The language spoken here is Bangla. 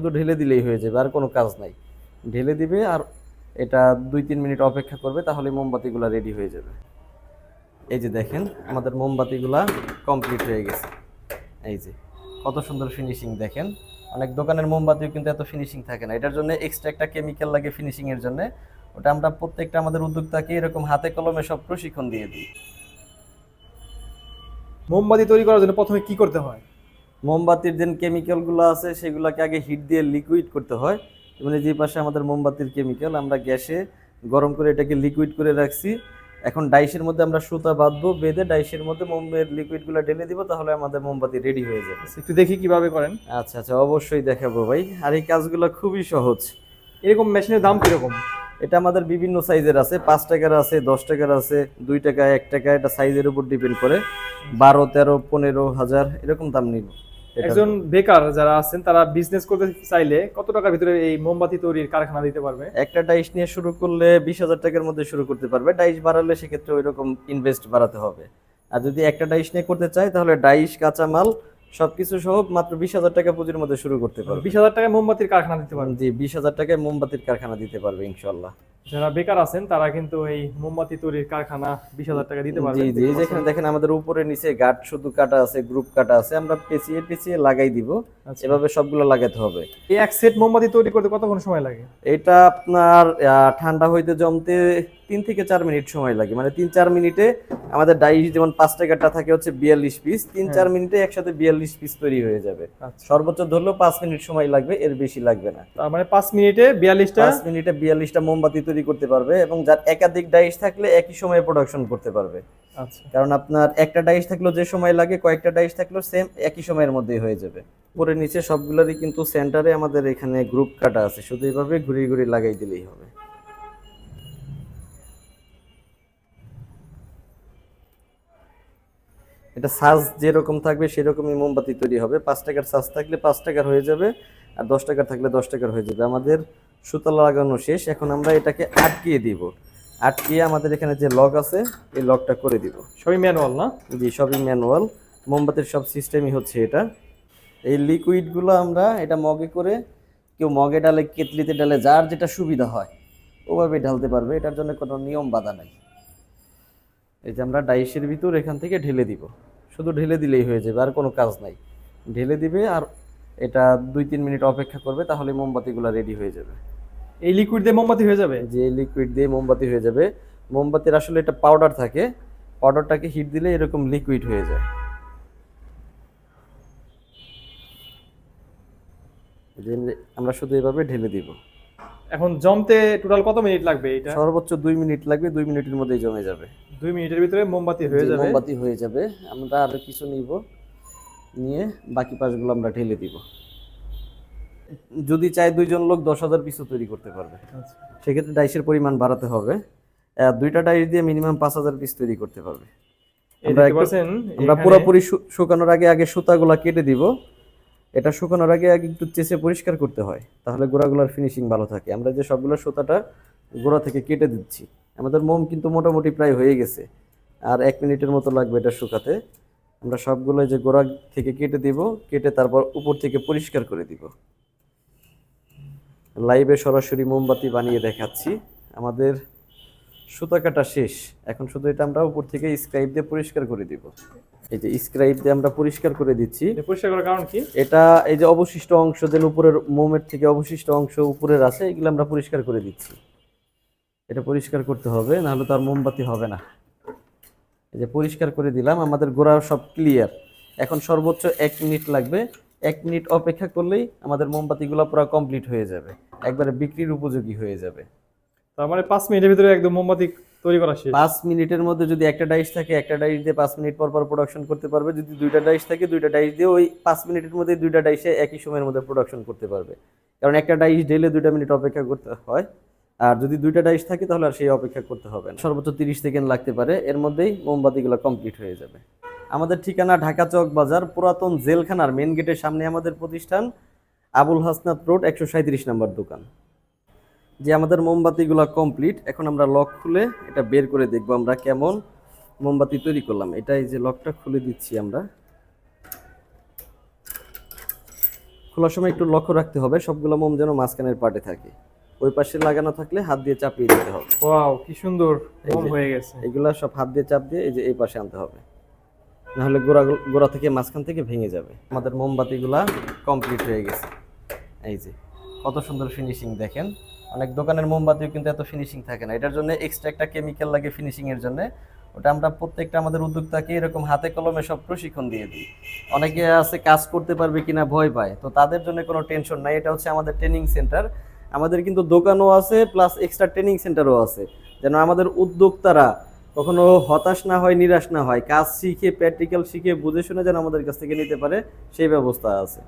শুধু ঢেলে দিলেই হয়ে যাবে, আর কোনো কাজ নাই। ঢেলে দিবে আর এটা দুই তিন মিনিট অপেক্ষা করবে, তাহলে মোমবাতিগুলো রেডি হয়ে যাবে। এই যে দেখেন, আমাদের মোমবাতিগুলা কমপ্লিট হয়ে গেছে। এই যে, কত সুন্দর ফিনিশিং দেখেন। অনেক দোকানের মোমবাতিও কিন্তু এত ফিনিশিং থাকে না। এটার জন্য এক্সট্রা একটা কেমিক্যাল লাগে ফিনিশিংয়ের জন্য। ওটা আমরা প্রত্যেকটা আমাদের উদ্যোক্তাকে এরকম হাতে কলমে সব প্রশিক্ষণ দিয়ে দিই। মোমবাতি তৈরি করার জন্য প্রথমে কি করতে হয়? মোমবাতির যে কেমিক্যালগুলো আছে সেগুলোকে আগে হিট দিয়ে লিকুইড করতে হয়। মানে যে পাশে আমাদের মোমবাতির কেমিক্যাল আমরা গ্যাসে গরম করে এটাকে লিকুইড করে রাখছি। এখন ডাইসের মধ্যে আমরা সুতা বাঁধবো বেঁধে ডাইসের মধ্যে মোমের লিকুইডগুলো ঢেলে দিব তাহলে আমাদের মোমবাতি রেডি হয়ে যাবে। একটু দেখি কীভাবে করেন। আচ্ছা আচ্ছা অবশ্যই দেখাবো ভাই। আর এই কাজগুলো খুবই সহজ। এরকম মেশিনের দাম কীরকম? এটা আমাদের বিভিন্ন সাইজের আছে। পাঁচ টাকার আছে দশ টাকার আছে দুই টাকা এক টাকা এটা সাইজের উপর ডিপেন্ড করে। বারো তেরো পনেরো হাজার এরকম দাম নিব। একজন বেকার যারা আছেন তারা বিজনেস করতে চাইলে কত টাকার ভিতরে এই মোমবাতি তৈরির কারখানা দিতে পারবে? একটা ডাইস নিয়ে শুরু করলে বিশ হাজার টাকার মধ্যে শুরু করতে পারবে। ডাইস বাড়ালে সেক্ষেত্রে ওই রকম ইনভেস্ট বাড়াতে হবে। আর যদি একটা ডাইস নিয়ে করতে চায় তাহলে ডাইস কাঁচামাল সবকিছু সহ মাত্র বিশ হাজার টাকা পুঁজির মধ্যে শুরু করতে পারবে। বিশ হাজার টাকায় মোমবাতির কারখানা দিতে পারবে? জি বিশ হাজার টাকায় মোমবাতির কারখানা দিতে পারবে ইনশাল্লাহ যারা বেকার আছেন তারা কিন্তু এই মোমবাতি তৈরির কারখানা বিশ হাজার টাকা দিতে পারবে জি জি যেখানে দেখেন আমাদের উপরে নিচে গার্ড শুধু কাটা আছে গ্রুপ কাটা আছে আমরা পেঁচিয়ে পেঁচিয়ে লাগাই দিব। আচ্ছা। এভাবে সবগুলো লাগাতে হবে। এই এক সেট মোমবাতি তৈরি করতে কতক্ষণ সময় লাগে? এটা আপনার ঠান্ডা হইতে জমতে তিন থেকে চার মিনিট সময় লাগে। মানে তিন চার মিনিটে আমাদের ডাইস যেমন পাঁচ টাকাটা থাকে হচ্ছে বিয়াল্লিশ পিস তিন চার মিনিটে একসাথে বিয়াল্লিশ পিস তৈরি হয়ে যাবে। আচ্ছা। সর্বোচ্চ ধরলেও পাঁচ মিনিট সময় লাগবে এর বেশি লাগবে না। তার মানে পাঁচ মিনিটে বিয়াল্লিশটা পাঁচ মিনিটে বিয়াল্লিশটা মোমবাতি তৈরি করতে পারবে এবং যার একাধিক ডাইস থাকলে একই সময়ে প্রোডাকশন করতে পারবে। আচ্ছা। কারণ আপনার একটা ডাইস থাকলেও যে সময় লাগে কয়েকটা ডাইস থাকলেও সেম একই সময়ের মধ্যেই হয়ে যাবে। উপরে নিচে সবগুলোরই কিন্তু সেন্টারে আমাদের এখানে গ্রুপ কাটা আছে। শুধু এইভাবে ঘুরিয়ে ঘুরিয়ে লাগাই দিলেই হবে। এটা সাজ যেরকম থাকবে সেরকমই মোমবাতি তৈরি হবে। পাঁচ টাকার সাজ থাকলে পাঁচ টাকার হয়ে যাবে আর দশ টাকার থাকলে দশ টাকার হয়ে যাবে। আমাদের সুতা লাগানো শেষ এখন আমরা এটাকে আটকিয়ে দিব। আটকিয়ে আমাদের এখানে যে লক আছে এই লকটা করে দিব। সবই ম্যানুয়াল না? জি সবই ম্যানুয়াল। মোমবাতির সব সিস্টেমই হচ্ছে এটা। এই লিকুইডগুলো আমরা এটা মগে করে কেউ মগে ডালে কেতলিতে ডালে যার যেটা সুবিধা হয় ওভাবে ঢালতে পারবে। এটার জন্য কোনো নিয়ম বাধা নাই। এই যে আমরা ডাইসের ভিতর এখান থেকে ঢেলে দিব। শুধু ঢেলে দিলেই হয়ে যাবে আর কোনো কাজ নাই। ঢেলে দিবে আর এটা দুই তিন মিনিট অপেক্ষা করবে তাহলে মোমবাতিগুলো রেডি হয়ে যাবে। এই লিকুইড দিয়ে মোমবাতি হয়ে যাবে? যে লিকুইড দিয়ে মোমবাতি হয়ে যাবে। মোমবাতির আসলে এটা পাউডার থাকে। পাউডারটাকে হিট দিলে এরকম লিকুইড হয়ে যায়। আমরা শুধু এভাবে ঢেলে দিব। এখন জমতে টোটাল কত মিনিট লাগবে এটা সর্বোচ্চ দুই মিনিট লাগবে দুই মিনিটের মধ্যেই জমে যাবে। দুই মিনিটের ভিতরে মোমবাতি হয়ে যাবে। মোমবাতি হয়ে যাবে। আমরা আরও কিছু নিব। নিয়ে বাকি পাশগুলো আমরা ঢেলে দিব। যদি চাই দুইজন লোক দশ হাজার পিসও তৈরি করতে পারবে। আচ্ছা। সেক্ষেত্রে ডাইসের পরিমাণ বাড়াতে হবে। দুইটা ডাইস দিয়ে মিনিমাম পাঁচ হাজার পিস তৈরি করতে পারবে। আমরা পুরোপুরি শুকানোর আগে আগে সুতাগুলা কেটে দিব। এটা শুকানোর আগে আগে একটু চেষে পরিষ্কার করতে হয় তাহলে গোড়াগুলোর ফিনিশিং ভালো থাকে। আমরা যে সবগুলো সুতাটা গোড়া থেকে কেটে দিচ্ছি আমাদের মোম কিন্তু মোটামুটি প্রায় হয়ে গেছে। আর এক মিনিটের মতো লাগবে এটা শুকাতে। আমরা সবগুলো যে গোড়া থেকে কেটে দিব কেটে তারপর উপর থেকে পরিষ্কার করে দিব। লাইভে সরাসরি মোমবাতি বানিয়ে দেখাচ্ছি। আমাদের সুতা কাটা শেষ। এখন শুধু এটা আমরা উপর থেকে স্ক্রাইব দিয়ে পরিষ্কার করে দিব। এই যে স্ক্রাইব দিয়ে আমরা পরিষ্কার করে দিচ্ছি। পরিষ্কার করার কারণ কি? এটা এই যে অবশিষ্ট অংশ যে উপরের মোমের থেকে অবশিষ্ট অংশ উপরের আছে এগুলো আমরা পরিষ্কার করে দিচ্ছি। এটা পরিষ্কার করতে হবে নাহলে তো আর মোমবাতি হবে না। এই যে পরিষ্কার করে দিলাম আমাদের গোড়া সব ক্লিয়ার এখন সর্বোচ্চ এক মিনিট লাগবে। এক মিনিট অপেক্ষা করলেই আমাদের মোমবাতিগুলো পুরো কমপ্লিট হয়ে যাবে। একবারে বিক্রির উপযোগী হয়ে যাবে। তার মানে পাঁচ মিনিটের ভিতরে একদম মোমবাতি তৈরি করা শেষ। পাঁচ মিনিটের মধ্যে যদি একটা ডাইস থাকে একটা ডাইস দিয়ে পাঁচ মিনিট পর পর প্রোডাকশন করতে পারবে। যদি দুইটা ডাইস থাকে দুইটা ডাইস দিয়ে ওই পাঁচ মিনিটের মধ্যে দুইটা ডাইসে একই সময়ের মধ্যে প্রোডাকশন করতে পারবে। কারণ একটা ডাইস ডেলে দুইটা মিনিট অপেক্ষা করতে হয়। আর যদি দুইটা ডাইস থাকে, তাহলে আর সেই অপেক্ষা করতে হবে না। সর্বোচ্চ তিরিশ সেকেন্ড লাগতে পারে, এর মধ্যেই মোমবাতিগুলো কমপ্লিট হয়ে যাবে। আমাদের ঠিকানা ঢাকা চক বাজার, পুরাতন জেলখানার মেন গেটের সামনে আমাদের প্রতিষ্ঠান, আবুল হাসনাত রোড, একশো সাঁত্রিশ নম্বর দোকান। যে আমাদের মোমবাতিগুলো কমপ্লিট এখন আমরা লক খুলে এটা বের করে দেখব আমরা কেমন মোমবাতি তৈরি করলাম। এটাই যে লকটা খুলে দিচ্ছি আমরা। খোলার সময় একটু লক্ষ্য রাখতে হবে, সবগুলো মোম যেন মাঝখানের পার্টে থাকে। ওই পাশে লাগানো থাকলে হাত দিয়ে চাপিয়ে দিতে হবে। ওয়াও কি সুন্দর। হয়ে গেছে। এগুলা সব হাত দিয়ে চাপ দিয়ে এই যে এই পাশে আনতে হবে। নাহলে গোড়া গোড়া থেকে মাঝখান থেকে ভেঙে যাবে। আমাদের মোমবাতিগুলা কমপ্লিট হয়ে গেছে। এই যে কত সুন্দর ফিনিশিং দেখেন। অনেক দোকানের মোমবাতিও কিন্তু এত ফিনিশিং থাকে না। এটার জন্য এক্সট্রা একটা কেমিক্যাল লাগে ফিনিশিং এর জন্য। ওটা আমরা প্রত্যেকটা আমাদের উদ্যোক্তাকে এরকম হাতে কলমে সব প্রশিক্ষণ দিয়ে দিই। অনেকে আছে কাজ করতে পারবে কিনা ভয় পায়। তো তাদের জন্য কোনো টেনশন নাই। এটা হচ্ছে আমাদের ট্রেনিং সেন্টার আমাদের কিন্তু দোকানও আছে প্লাস এক্সট্রা ট্রেনিং সেন্টারও আছে। যেন আমাদের উদ্যোক্তারা কখনো হতাশ না হয়, নিরাশ না হয়। কাজ শিখে প্র্যাকটিক্যাল শিখে, বুঝে শুনে যেন আমাদের কাছ থেকে নিতে পারে, সেই ব্যবস্থা আছে।